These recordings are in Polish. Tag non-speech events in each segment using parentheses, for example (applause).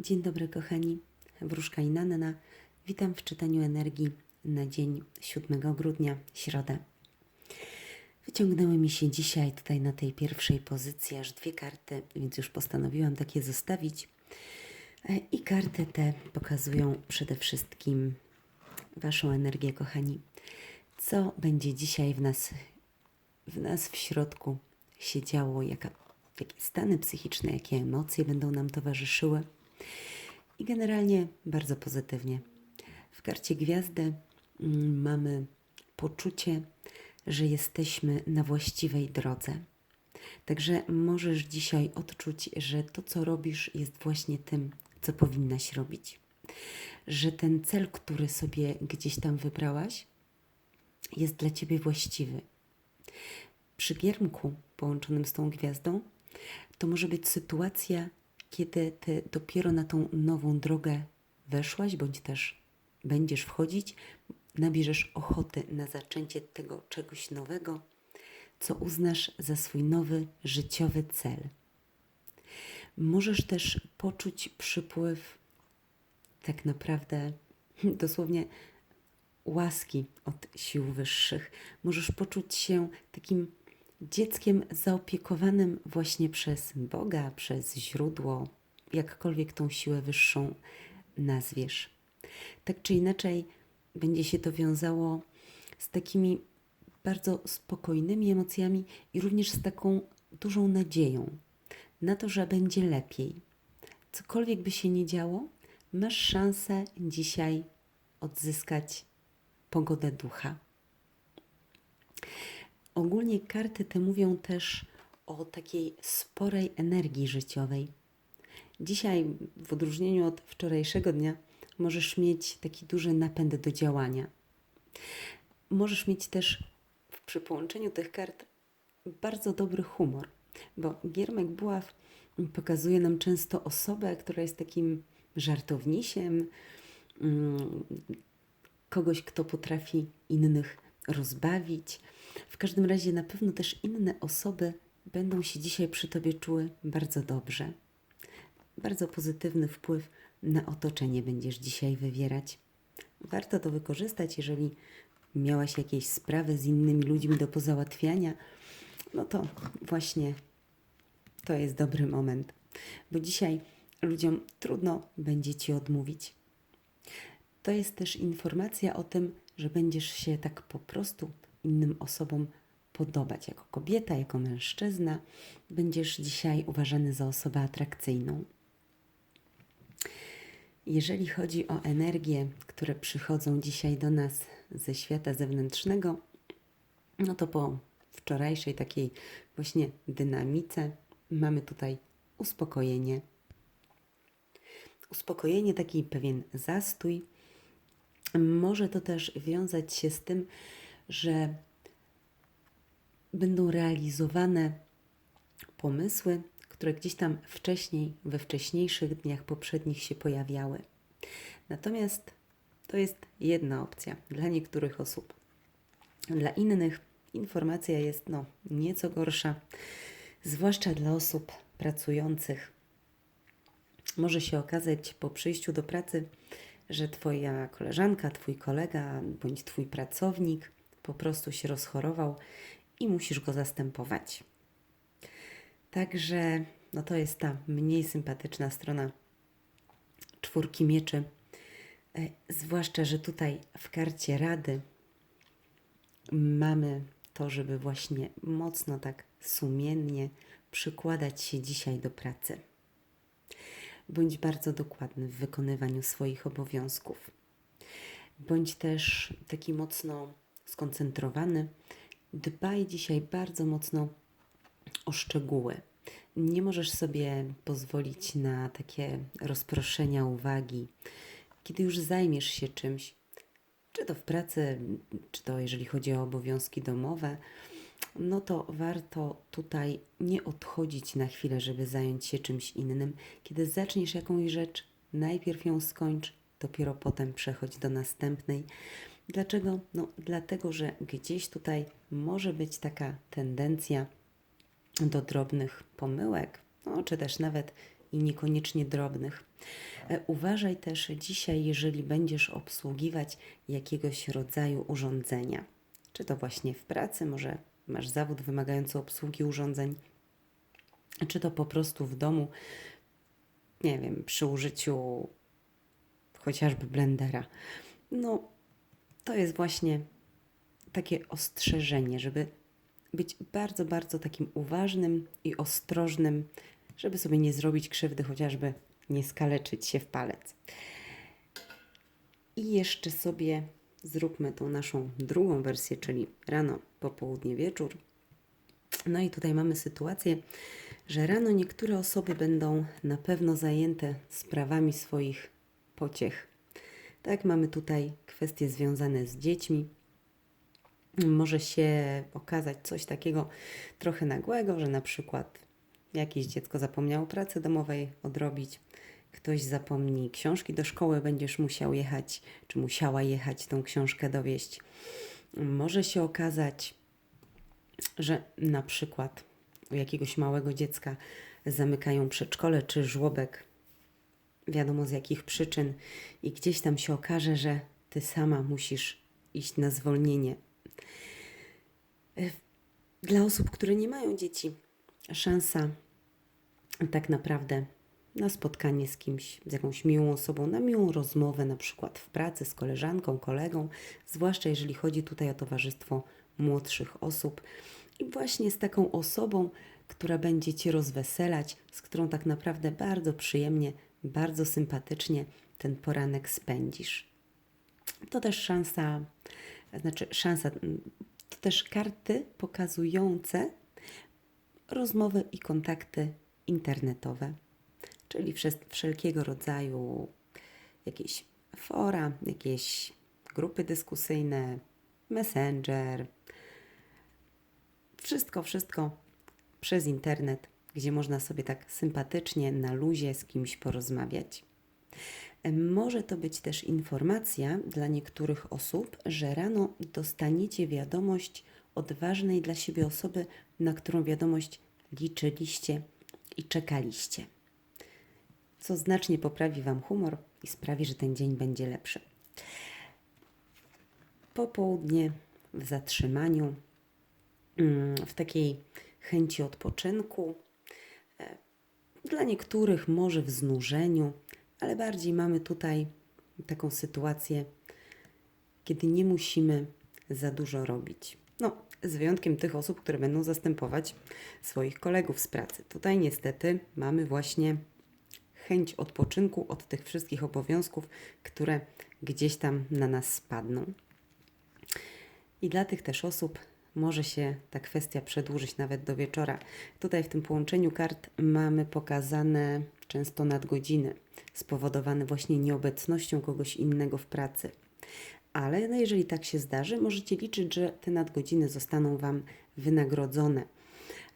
Dzień dobry, kochani. Wróżka Inanna. Witam w czytaniu energii na dzień 7 grudnia, środę. Wyciągnęły mi się dzisiaj tutaj na tej pierwszej pozycji aż dwie karty, więc już postanowiłam takie zostawić. E, I karty te pokazują przede wszystkim Waszą energię, kochani. Co będzie dzisiaj w nas, w nas w środku się działo, jaka, jakie stany psychiczne, jakie emocje będą nam towarzyszyły. I generalnie bardzo pozytywnie. W karcie gwiazdy mm, mamy poczucie, że jesteśmy na właściwej drodze. Także możesz dzisiaj odczuć, że to, co robisz, jest właśnie tym, co powinnaś robić. Że ten cel, który sobie gdzieś tam wybrałaś, jest dla ciebie właściwy. Przy giermku połączonym z tą gwiazdą, to może być sytuacja, kiedy ty dopiero na tą nową drogę weszłaś, bądź też będziesz wchodzić, nabierzesz ochoty na zaczęcie tego czegoś nowego, co uznasz za swój nowy życiowy cel. Możesz też poczuć przypływ tak naprawdę (laughs) dosłownie łaski od sił wyższych. Możesz poczuć się takim dzieckiem zaopiekowanym właśnie przez Boga, przez źródło, jakkolwiek tą siłę wyższą nazwiesz. Tak czy inaczej, będzie się to wiązało z takimi bardzo spokojnymi emocjami i również z taką dużą nadzieją na to, że będzie lepiej. Cokolwiek by się nie działo, masz szansę dzisiaj odzyskać pogodę ducha. Ogólnie karty te mówią też o takiej sporej energii życiowej. Dzisiaj, w odróżnieniu od wczorajszego dnia, możesz mieć taki duży napęd do działania. Możesz mieć też przy połączeniu tych kart bardzo dobry humor, bo Giermek Buław pokazuje nam często osobę, która jest takim żartownisiem, mm, kogoś, kto potrafi innych rozbawić. W każdym razie na pewno też inne osoby będą się dzisiaj przy Tobie czuły bardzo dobrze. Bardzo pozytywny wpływ na otoczenie będziesz dzisiaj wywierać. Warto to wykorzystać, jeżeli miałaś jakieś sprawy z innymi ludźmi do pozałatwiania, no to właśnie to jest dobry moment, bo dzisiaj ludziom trudno będzie Ci odmówić. To jest też informacja o tym, że będziesz się tak po prostu innym osobom podobać. Jako kobieta, jako mężczyzna, będziesz dzisiaj uważany za osobę atrakcyjną. Jeżeli chodzi o energie, które przychodzą dzisiaj do nas ze świata zewnętrznego, no to po wczorajszej takiej właśnie dynamice mamy tutaj uspokojenie. Uspokojenie, taki pewien zastój. Może to też wiązać się z tym, że będą realizowane pomysły, które gdzieś tam wcześniej, we wcześniejszych dniach poprzednich się pojawiały. Natomiast to jest jedna opcja dla niektórych osób. Dla innych informacja jest no, nieco gorsza, zwłaszcza dla osób pracujących. Może się okazać po przyjściu do pracy, że Twoja koleżanka, Twój kolega bądź Twój pracownik po prostu się rozchorował i musisz go zastępować. Także no to jest ta mniej sympatyczna strona czwórki mieczy. E, zwłaszcza, że tutaj w karcie rady mamy to, żeby właśnie mocno tak sumiennie przykładać się dzisiaj do pracy. Bądź bardzo dokładny w wykonywaniu swoich obowiązków. Bądź też taki mocno skoncentrowany. Dbaj dzisiaj bardzo mocno o szczegóły. Nie możesz sobie pozwolić na takie rozproszenia uwagi. Kiedy już zajmiesz się czymś, czy to w pracy, czy to jeżeli chodzi o obowiązki domowe, no to warto tutaj nie odchodzić na chwilę, żeby zająć się czymś innym. Kiedy zaczniesz jakąś rzecz, najpierw ją skończ, dopiero potem przechodź do następnej. Dlaczego? No, dlatego, że gdzieś tutaj może być taka tendencja do drobnych pomyłek, no, czy też nawet i niekoniecznie drobnych. E, Uważaj też dzisiaj, jeżeli będziesz obsługiwać jakiegoś rodzaju urządzenia, czy to właśnie w pracy, może masz zawód wymagający obsługi urządzeń, czy to po prostu w domu, nie wiem, przy użyciu chociażby blendera. No, to jest właśnie takie ostrzeżenie, żeby być bardzo, bardzo takim uważnym i ostrożnym, żeby sobie nie zrobić krzywdy, chociażby nie skaleczyć się w palec. I jeszcze sobie zróbmy tą naszą drugą wersję, czyli rano, popołudnie, wieczór. No i tutaj mamy sytuację, że rano niektóre osoby będą na pewno zajęte sprawami swoich pociech. Tak, mamy tutaj kwestie związane z dziećmi. Może się okazać coś takiego trochę nagłego, że na przykład jakieś dziecko zapomniało pracy domowej odrobić, ktoś zapomni książki do szkoły, będziesz musiał jechać, czy musiała jechać tą książkę dowieść. Może się okazać, że na przykład u jakiegoś małego dziecka zamykają przedszkole czy żłobek, wiadomo z jakich przyczyn, i gdzieś tam się okaże, że ty sama musisz iść na zwolnienie. Dla osób, które nie mają dzieci, szansa tak naprawdę na spotkanie z kimś, z jakąś miłą osobą, na miłą rozmowę, na przykład w pracy z koleżanką, kolegą, zwłaszcza jeżeli chodzi tutaj o towarzystwo młodszych osób i właśnie z taką osobą, która będzie Cię rozweselać, z którą tak naprawdę bardzo przyjemnie, bardzo sympatycznie ten poranek spędzisz. To też szansa, znaczy szansa, to też karty pokazujące rozmowy i kontakty internetowe, czyli wszelkiego rodzaju jakieś fora, jakieś grupy dyskusyjne, messenger, wszystko, wszystko przez internet, gdzie można sobie tak sympatycznie, na luzie z kimś porozmawiać. Może to być też informacja dla niektórych osób, że rano dostaniecie wiadomość od ważnej dla siebie osoby, na którą wiadomość liczyliście i czekaliście. Co znacznie poprawi Wam humor i sprawi, że ten dzień będzie lepszy. Popołudnie w zatrzymaniu, mm, w takiej chęci odpoczynku, e, dla niektórych może w znużeniu, ale bardziej mamy tutaj taką sytuację, kiedy nie musimy za dużo robić. No, z wyjątkiem tych osób, które będą zastępować swoich kolegów z pracy. Tutaj niestety mamy właśnie chęć odpoczynku od tych wszystkich obowiązków, które gdzieś tam na nas spadną. I dla tych też osób może się ta kwestia przedłużyć nawet do wieczora. Tutaj w tym połączeniu kart mamy pokazane często nadgodziny, spowodowane właśnie nieobecnością kogoś innego w pracy. Ale no jeżeli tak się zdarzy, możecie liczyć, że te nadgodziny zostaną Wam wynagrodzone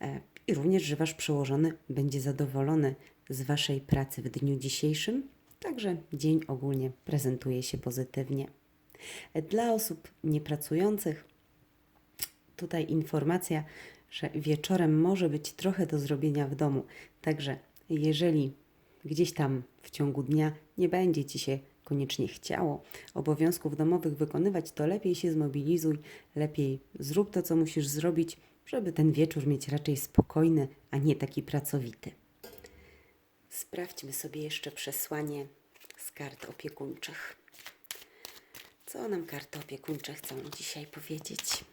e, i również, że Wasz przełożony będzie zadowolony z Waszej pracy w dniu dzisiejszym. Także dzień ogólnie prezentuje się pozytywnie. E, dla osób niepracujących tutaj informacja, że wieczorem może być trochę do zrobienia w domu. Także jeżeli gdzieś tam w ciągu dnia nie będzie Ci się koniecznie chciało obowiązków domowych wykonywać, to lepiej się zmobilizuj, lepiej zrób to, co musisz zrobić, żeby ten wieczór mieć raczej spokojny, a nie taki pracowity. Sprawdźmy sobie jeszcze przesłanie z kart opiekuńczych. Co nam karty opiekuńcze chcą dzisiaj powiedzieć?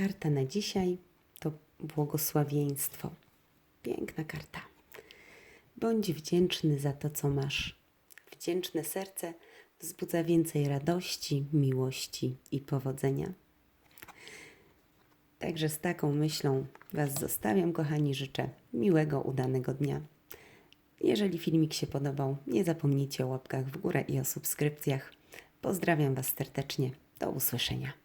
Karta na dzisiaj to błogosławieństwo. Piękna karta. Bądź wdzięczny za to, co masz. Wdzięczne serce wzbudza więcej radości, miłości i powodzenia. Także z taką myślą Was zostawiam, kochani. Życzę miłego, udanego dnia. Jeżeli filmik się podobał, nie zapomnijcie o łapkach w górę i o subskrypcjach. Pozdrawiam Was serdecznie. Do usłyszenia.